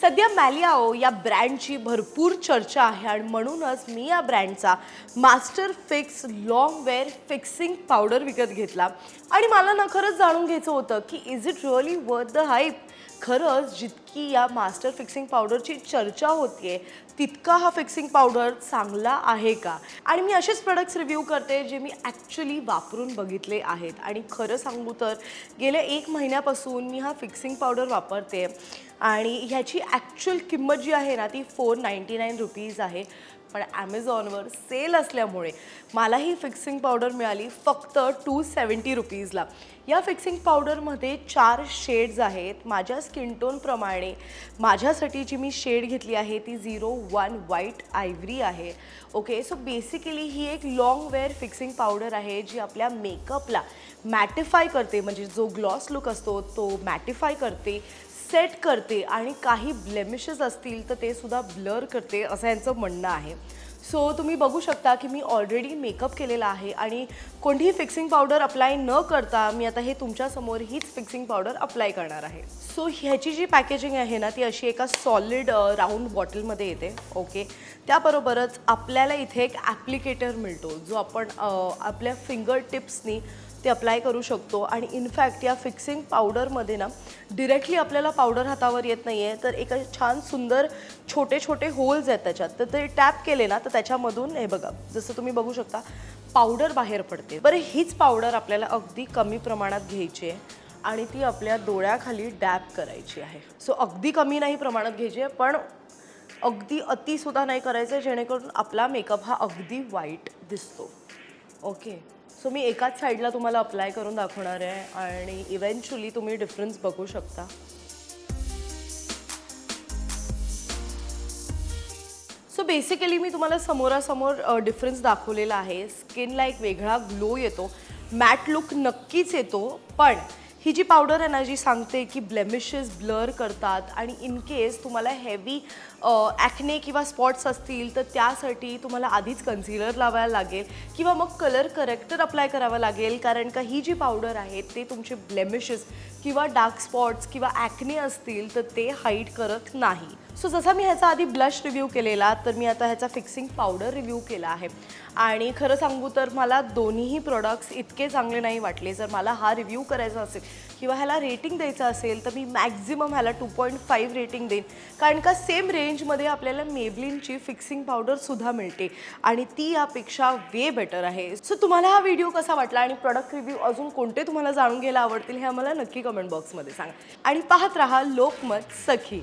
सध्या मॅलियाओ या ब्रँडची भरपूर चर्चा आहे आणि म्हणूनच मी या ब्रँडचा master fix long wear fixing powder विकत घेतला. आणि मला ना खरंच जाणून घ्यायचं होतं की is it really worth the hype खरंच जितकी या मास्टर फिक्सिंग पावडरची चर्चा होतीये तितका हा फिक्सिंग पावडर चांगला आहे का? आणि मी असेच प्रोडक्ट्स रिव्ह्यू करते जे मी ॲक्च्युली वापरून बघितले आहेत. आणि खरं सांगू तर गेल्या एक महिन्यापासून मी हा फिक्सिंग पावडर वापरते. आणि ह्याची ॲक्च्युअल किंमत जी आहे ना ती फोर नाईंटी नाईन रुपीज आहे. पण ॲमेझॉनवर सेल असल्यामुळे मला ही फिक्सिंग पावडर मिळाली फक्त टू सेवन्टी रुपीजला या फिक्सिंग पावडरमध्ये चार शेड्स आहेत. माझ्या स्किन टोनप्रमाणे माझ्यासाठी जी मी शेड घेतली आहे ती झिरो वन व्हाईट आयव्हरी आहे. ओके सो बेसिकली ही एक लाँग वेअर फिक्सिंग पावडर आहे जी आपल्या मेकअपला मॅटिफाय करते. म्हणजे जो ग्लॉस लुक असतो तो मॅटिफाय करते. सेट करते आणि काही ब्लेमिशेस असतील तर ते सुद्धा ब्लर करते असं यांचं म्हणणं आहे. सो तुम्ही बघू शकता की मी ऑलरेडी मेकअप केलेला आहे आणि कोणतीही फिक्सिंग पावडर अप्लाय न करता मी आता हे तुमच्यासमोर हीच फिक्सिंग पावडर अप्लाय करणार आहे. सो ह्याची जी पॅकेजिंग आहे ना ती अशी एका सॉलिड राऊंड बॉटलमध्ये येते. ओके त्याबरोबरच आपल्याला इथे एक ॲप्लिकेटर मिळतो जो आपण आपल्या फिंगर टिप्सनी ते अप्लाय करू शकतो. आणि इनफॅक्ट या फिक्सिंग पावडरमध्ये ना डिरेक्टली आपल्याला पावडर हातावर येत नाही आहे तर एका छान सुंदर छोटे छोटे होल्स आहेत त्याच्यात. तर ते टॅप केले ना तर त्याच्यामधून हे बघा जसं तुम्ही बघू शकता पावडर बाहेर पडते. बरं हीच पावडर आपल्याला अगदी कमी प्रमाणात घ्यायची आहे आणि ती आपल्या डोळ्याखाली डॅप करायची आहे. सो अगदी कमी नाही प्रमाणात घ्यायची आहे पण अगदी अतिसुद्धा नाही करायचं जेणेकरून आपला मेकअप हा अगदी वाईट दिसतो. ओके सो मी एकाच साईडला तुम्हाला अप्लाय करून दाखवणार आहे आणि इव्हेंच्युअली तुम्ही डिफरन्स बघू शकता. सो बेसिकली मी तुम्हाला समोरासमोर डिफरन्स दाखवलेला आहे. स्किनला एक वेगळा ग्लो येतो. मॅट लुक नक्कीच येतो पण ही जी पावडर आहे ना जी सांगते की ब्लेमिशेस ब्लर करतात आणि इन केस तुम्हाला हेवी ॲक्ने किंवा स्पॉट्स असतील तर त्यासाठी तुम्हाला आधीच कन्सिलर लावायला लागेल किंवा मग कलर करेक्टर अप्लाय करावं लागेल. कारण का ही जी पावडर आहे ते तुमचे ब्लेमिशेस किंवा डार्क स्पॉट्स किंवा ॲक्ने असतील तर ते हाईट करत नाही. सो जसा मी ह्याचा आधी ब्लश रिव्ह्यू केलेला तर मी आता ह्याचा फिक्सिंग पावडर रिव्ह्यू केला आहे. आणि खरं सांगू तर मला दोन्हीही प्रोडक्ट्स इतके चांगले नाही वाटले. जर मला हा रिव्ह्यू करायचा असेल किंवा ह्याला रेटिंग द्यायचं असेल तर मी मॅक्झिमम ह्याला टू पॉईंट फाईव्ह रेटिंग देईन. कारण का सेम रेंजमध्ये आपल्याला मेबलिनची फिक्सिंग पावडरसुद्धा मिळते. आणि ती यापेक्षा वे बेटर आहे. सो तुम्हाला हा व्हिडिओ कसा वाटला आणि प्रोडक्ट रिव्ह्यू अजून कोणते तुम्हाला जाणून घ्यायला आवडतील हे आम्हाला नक्की कमेंट बॉक्समध्ये सांगा. आणि पाहत राहा लोकमत सखी.